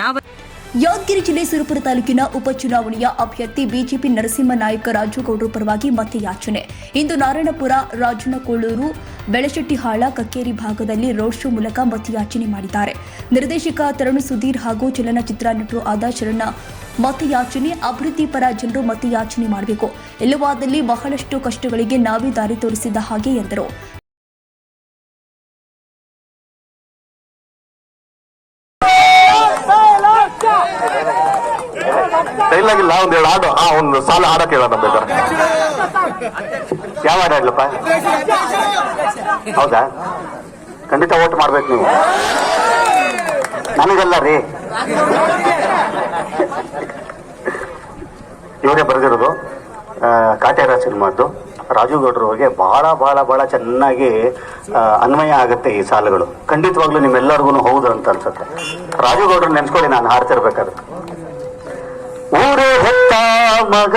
ನಾವ ಯಾದಗಿರಿ ಜಿಲ್ಲೆ ಸುರಪುರ ತಾಲೂಕಿನ ಉಪಚುನಾವಣೆಯ ಅಭ್ಯರ್ಥಿ ಬಿಜೆಪಿ ನರಸಿಂಹ ನಾಯಕ ರಾಜುಗೌಡರು ಪರವಾಗಿ ಮತಯಾಚನೆ. ಇಂದು ನಾರಾಯಣಪುರ, ರಾಜನಕೋಳೂರು, ಬೆಳಶೆಟ್ಟಿಹಾಳ, ಕಕ್ಕೇರಿ ಭಾಗದಲ್ಲಿ ರೋಡ್ ಶೋ ಮೂಲಕ ಮತಯಾಚನೆ ಮಾಡಿದ್ದಾರೆ. ನಿರ್ದೇಶಕ ತರುಣ್ ಸುಧೀರ್ ಹಾಗೂ ಚಲನಚಿತ್ರ ನಟರು ಆದ ಶರಣ ಮತಯಾಚನೆ, ಅಭಿವೃದ್ಧಿ ಪರ ಜನರು ಮತಯಾಚನೆ ಮಾಡಬೇಕು. ಇಲ್ಲವಾದಲ್ಲಿ ಬಹಳಷ್ಟು ಕಷ್ಟಗಳಿಗೆ ನಾವೇ ದಾರಿ ತೋರಿಸಿದ ಹಾಗೆ ಎಂದರು. ಇಲ್ಲ ಒಂದ್ ಎರಡು ಹಾಡು. ಆ, ಒಂದು ಸಾಲ ಹಾಡಕ್ಕೆ ಹೇಳೋಣ ಬೇಕಾದ್ರೆ. ಯಾವ ಹಾಡು ಹೌದಾ? ಖಂಡಿತ ಓಟ್ ಮಾಡ್ಬೇಕು ನೀವು. ನನಗಲ್ಲ ರೀ. ಇವರೇ ಬರೆದಿರೋದು ಕಾಟ್ಯಾರ ಸಿನಿಮಾದ್ದು. ರಾಜು ಅವರಿಗೆ ಬಹಳ ಬಹಳ ಬಹಳ ಚೆನ್ನಾಗಿ ಅನ್ವಯ ಆಗುತ್ತೆ ಈ ಸಾಲುಗಳು. ಖಂಡಿತವಾಗ್ಲೂ ನಿಮ್ಮೆಲ್ಲರಿಗೂ ಹೌದು ಅಂತ ಅನ್ಸುತ್ತೆ. ರಾಜು ಗೌಡ್ರು ನೆನ್ಸ್ಕೊಳ್ಳಿ, ನಾನು ಹಾಡ್ತಿರ್ಬೇಕಾದ್ರೆ ಊರೇ ಹೆತ್ತ ಮಗ,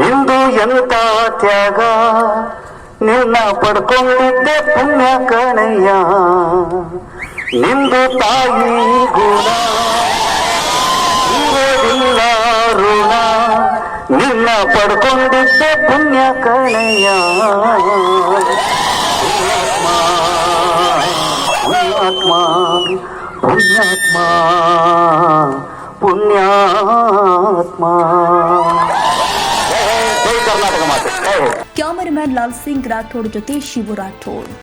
ನಿಂದು ಎಂತ ತ್ಯಾಗ? ನಿನ್ನ ಪಡ್ಕೊಂಡಿದ್ದೆ ಪುಣ್ಯ ಕಣಯ್ಯ. ನಿಂದು ತಾಯಿ ಗುಣ. ನಿನ್ನ ಪಡ್ಕೊಂಡಿದ್ದೆ ಪುಣ್ಯ ಕಣೆಯ ಪುಣ್ಯಾತ್ಮ ಪುಣ್ಯಾತ್ಮ ಪುಣ್ಯಾತ್ಮ. ಕ್ಯಾಮರಾಮ್ಯಾನ್ ಲಾಲ್ ಸಿಂಗ್ ರಾಠೋಡ್ ಜೊತೆ ಶಿವು ರಾಠೋಡ್